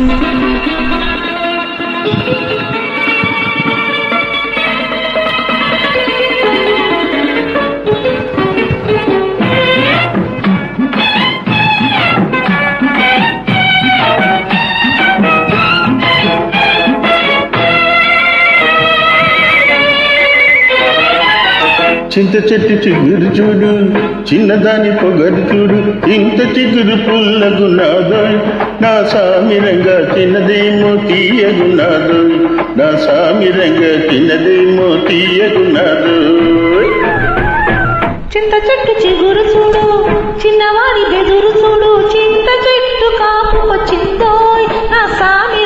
Thank you. చింత చెట్టు చిగురు చూడు చిన్నదాని పొగరు చూడు ఇంత చిగురు పుల్లగున్నాదోయ్ నా సామిరంగా చిన్నదేమో తీయగున్నాదోయ్ నా సామిరంగా చిన్నదేమో తీయగున్నాదోయ్ చింత చెట్టు చిగురు చూడు చిన్నవాడి బెదురు చూడు చింత చెట్టు కాపు కాపుకొచ్చిందోయ్ నా సామి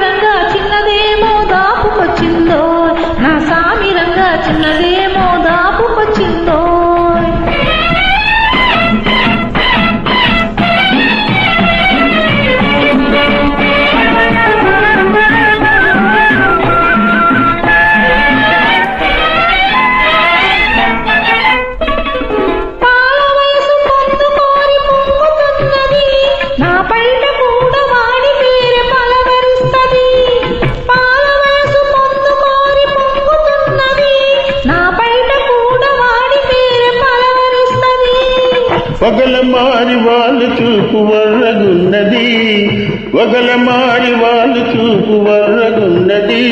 మారి వాళ్ళు చూపు వర్రగున్నది పగల మారి వాళ్ళు చూపు వర్రగున్నది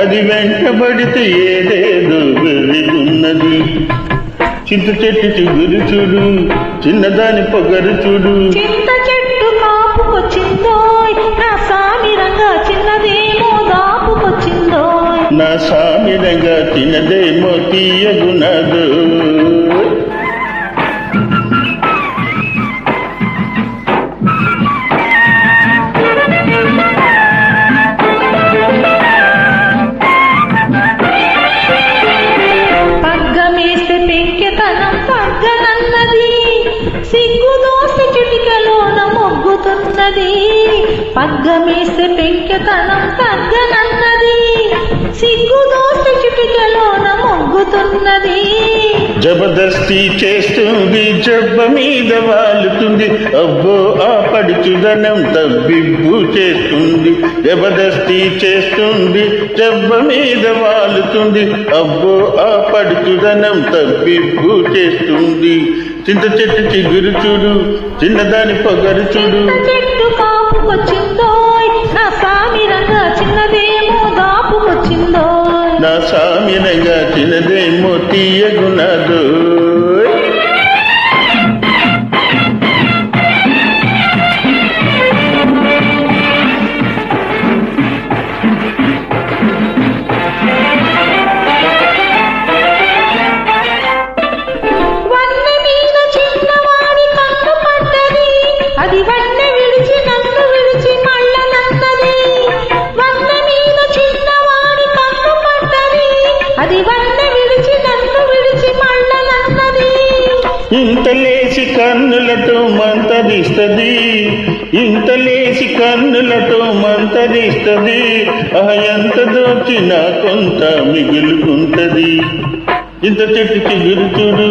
అది వెంటబడితే ఏదేదో వెర్రిగున్నది చింత చెట్టు చిగురు చూడు చిన్నదాని పొగరు చూడు. చింత చెట్టు కాపుకొచ్చిందోయ్ నా సామిరంగా చిన్నదేమో దాపుకొచ్చిందోయ్. నా సామిరంగా తినదేమో తీయగునదు. సిగ్గు దోసి చిటికలోన మొగ్గుతున్నది పగ్గమేస్తే పెంకెతనం తగ్గనన్నది. సిగ్గు దోసి చిటికలోన మొగ్గుతున్నది జబర్దస్తి చేస్తుంది జబ్బ మీద వాలుతుంది. అబ్బో ఆ పడుచుదనం తబ్బిబ్బు చేస్తుంది. జబర్దస్తి చేస్తుంది జబ్బ మీద వాలుతుంది. అబ్బో ఆ పడుచుదనం తబ్బిబ్బు చేస్తుంది. చింత చెట్టు చిగురు చూడు చిన్నదాని పొగరు చూడు. చెట్టు కాపుకొచ్చిందోయ్ నా సామిరంగా చిన్నదేమో దాపుకొచ్చిందోయ్. నా సామిరంగా చిన్నదేమో తీయగునదు ఇంతలేసి కన్నులతో మంతరిస్తది ఇంతలేసి కన్నులతో మంతరిస్తది ఆ ఎంత దోచినా కొంత మిగులుకుంటది. ఇంత చెట్టు చిగురు చూడు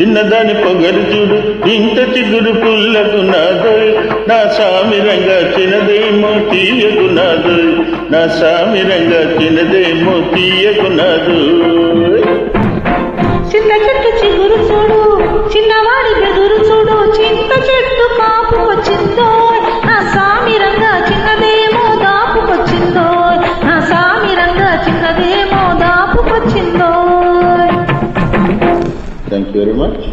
చిన్నదాని పొగరు చూడు ఇంత చిగురు పుల్లకు నాదు నా సామిరంగా చిన్నదేమో తీయకు నాదు నా సామిరంగా చిన్నదేమో తీయకు నాదు చిన్న చెట్టు చిగురు చూడు. చిన్నవాడి బెదురు చూడు. చింత చెట్టు కాపుకొచ్చిందో. నా సామిరంగా చిన్నదేమో దాపుకొచ్చిందో. నా సామిరంగా చిన్నదేమో దాపుకొచ్చిందో. Thank you very much